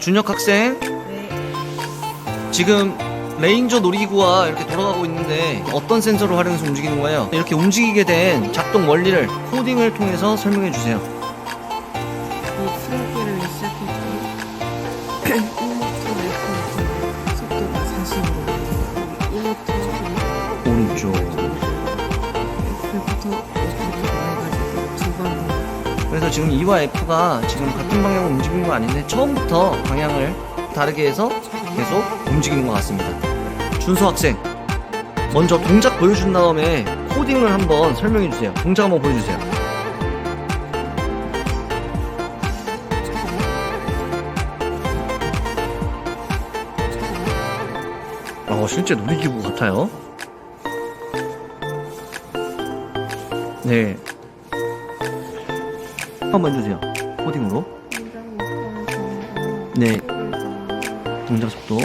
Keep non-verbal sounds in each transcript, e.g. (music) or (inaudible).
준혁 학생 네. 지금 레인저 놀이기구와 이렇게 돌아가고 있는데 어떤 센서를 활용해서 움직이는 거예요? 이렇게 움직이게 된 작동 원리를 코딩을 통해서 설명해 주세요. 이 수학기를 시작했고 1m 몇 속도가 40으로 1m 오른쪽. F부터 5부터 해가지고 두 번. 그래서 지금 E와 F가 지금 같은 방향으로 움직이는 거 아닌데 처음부터 방향을 다르게 해서 계속 움직이는 것 같습니다. 준수 학생, 먼저 동작 보여준 다음에 코딩을 한번 설명해 주세요. 동작 한번 보여주세요. 어, 실제 놀이기구 같아요. 네. 한번 해주세요. 코딩으로. 네. 동작 속도.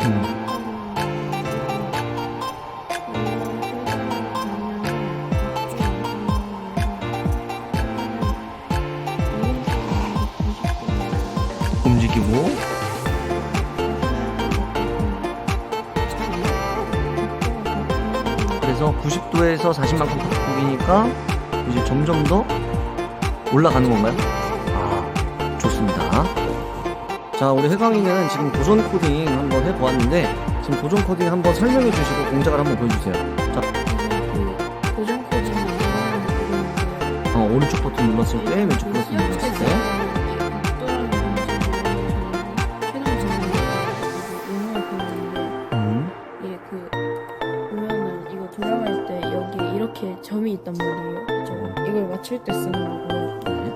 음. 움직이고. 그래서 90도에서 40만큼 바꾸기니까 이제 점점 더 올라가는 건가요? 아, 좋습니다. 자, 우리 회광이는 지금 도전 코딩 한번 해보았는데, 지금 도전 코딩 한번 설명해 주시고 동작을 한번 보여주세요. 자, 그 이용하는 그건데요. 어, 오른쪽 버튼 눌렀을 때, 왼쪽 버튼 눌렀을 때. 점이 있단 말이에요. 그죠? 이걸 맞출 때 쓰는 거고요. 네.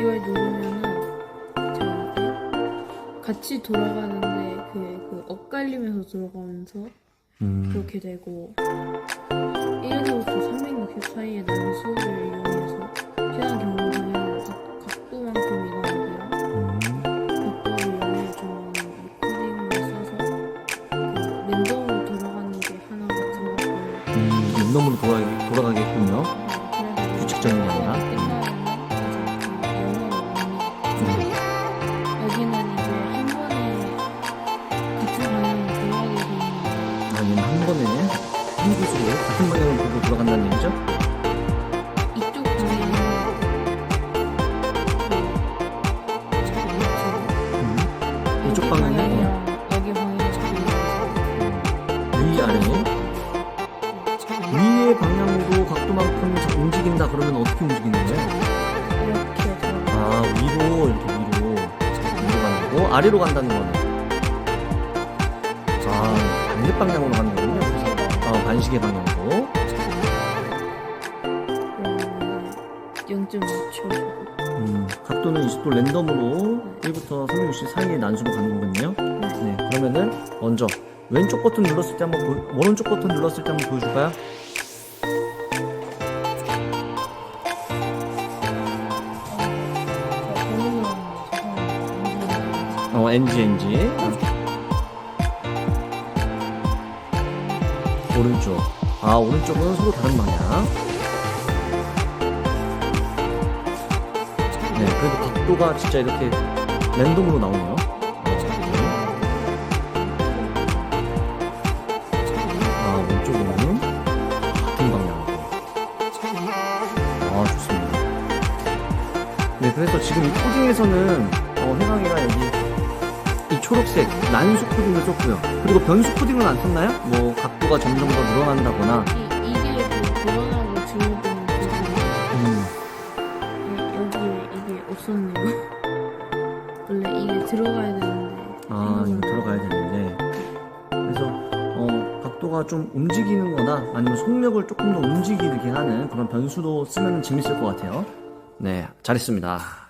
이걸 누르면은 자 같이 돌아가는데 그, 그 엇갈리면서 돌아가면서 음, 그렇게 되고 1에서부터 360 사이의 난수를 이용해서 최단 경 음, 랜덤으로 돌아가게, 돌아가겠군요. 규칙적인 게 아니라. 음, 여기는 이제 한 번에 같은 방향으로 돼 있는데 아니면 한 번에 한 곳으로 같은 방향을 보고 돌아간다는 얘기죠? 이쪽 방향은 음, 그 이쪽 방향은 방향이랑 여기 방향이 위아래. 아래로 간다는 거는 아 반대 방향으로 가는 거군요. 그래서 아 반시계 방향으로 0.5초 음, 각도는 20도 랜덤으로 1부터 360 사이의 난수로 가는 거거든요. 네 그러면은 먼저 왼쪽 버튼 눌렀을 때 한번 보, 오른쪽 버튼 눌렀을 때 한번 보여줄까요? 어 NG NG 오른쪽. 아 오른쪽은 서로 다른 방향. 네 그래도 각도가 진짜 이렇게 랜덤으로 나오네요. 아 왼쪽은 같은 방향으로. 아 좋습니다. 네 그래서 지금 이 코딩에서는 어, 해강이가 여기 이 초록색 난수 코딩을 썼고요. 그리고 변수 코딩은 안 썼나요? 뭐 각도가 점점 더 늘어난다거나. 이, 이게 그 불어나고 줄어드는 음, 여기 이게 없었네요. (laughs) 원래 이게 들어가야 되는데. 아 이거 들어가야 되는데. 그래서 어, 각도가 좀 움직이는 거나 아니면 속력을 조금 더 움직이게 하는 그런 변수도 쓰면 재밌을 것 같아요. 네 잘했습니다